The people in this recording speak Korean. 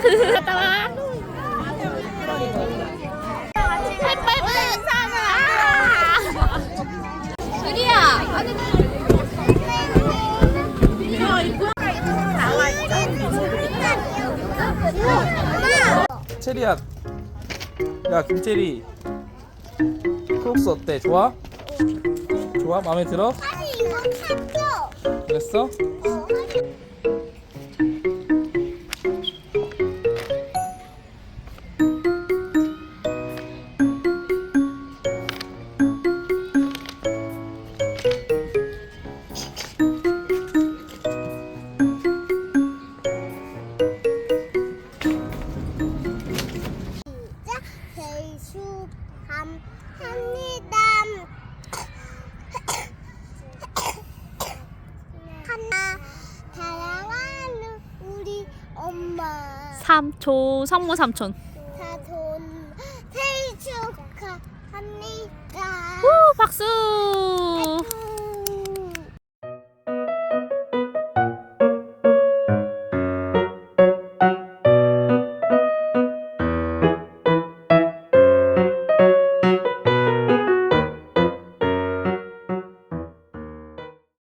갔다 와. 사나. 체리야 야 김체리 크록스 어때 좋아? 좋아? 마음에 들어? 아니 이거 샀어. 그랬어? 배수감합니다. 하나 사랑하는 우리 엄마 삼촌 성모 삼촌. 사돈 생일 축하합니다.